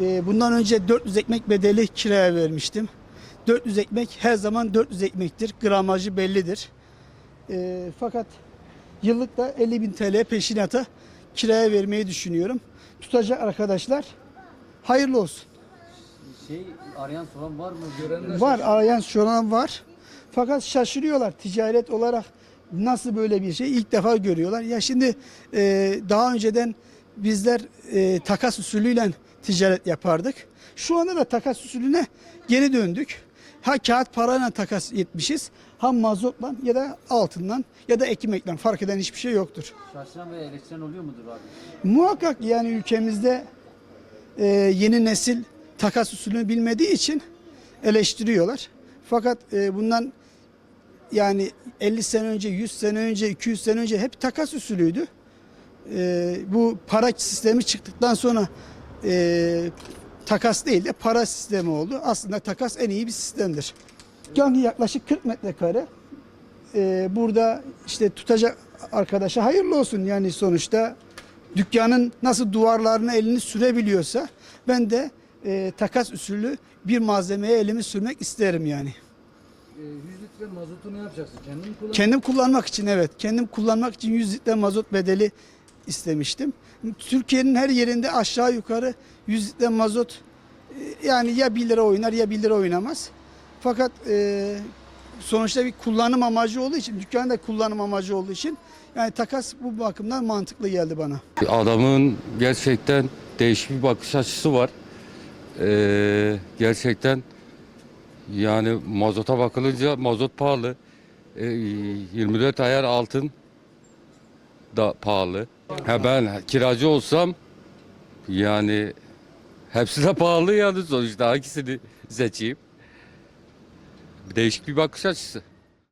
Ee, bundan önce 400 ekmek bedeli kiraya vermiştim. 400 ekmek her zaman 400 ekmektir. Gramajı bellidir. Ee, fakat yıllık da 50 bin TL peşinata kiraya vermeyi düşünüyorum. Tutacak arkadaşlar hayırlı olsun. Şey arayan soran var mı? Görenler Var arayan soran var. Fakat şaşırıyorlar ticaret olarak nasıl böyle bir şey ilk defa görüyorlar. Ya şimdi e, daha önceden bizler e, takas usulüyle ticaret yapardık. Şu anda da takas usulüne geri döndük. Ha kağıt parayla takas etmişiz. Ha mazotla ya da altından ya da ekmekle fark eden hiçbir şey yoktur. Şaşıran veya eleştiren oluyor mudur abi? Muhakkak yani ülkemizde e, yeni nesil takas usulünü bilmediği için eleştiriyorlar. Fakat e, bundan yani 50 sene önce, 100 sene önce, 200 sene önce hep takas usulüydü. E, bu para sistemi çıktıktan sonra e, takas değil de para sistemi oldu. Aslında takas en iyi bir sistemdir. Dükkan yaklaşık 40 metrekare. E, burada işte tutacak arkadaşa hayırlı olsun yani sonuçta dükkanın nasıl duvarlarına elini sürebiliyorsa ben de e, takas usulü bir malzemeye elimi sürmek isterim yani. e, 100 litre mazotu ne yapacaksın? Kendin mi kullanacaksın? Kendim kullanmak için evet. Kendim kullanmak için 100 litre mazot bedeli istemiştim. Türkiye'nin her yerinde aşağı yukarı 100 litre mazot e, yani ya 1 lira oynar ya 1 lira oynamaz. Fakat e, sonuçta bir kullanım amacı olduğu için, dükkanın da kullanım amacı olduğu için yani takas bu bakımdan mantıklı geldi bana. Adamın gerçekten değişik bir bakış açısı var. Ee, gerçekten yani mazota bakılınca mazot pahalı. Ee, 24 ayar altın da pahalı. Ha ben kiracı olsam yani hepsi de pahalı yani sonuçta hangisini seçeyim? Değişik bir bakış açısı.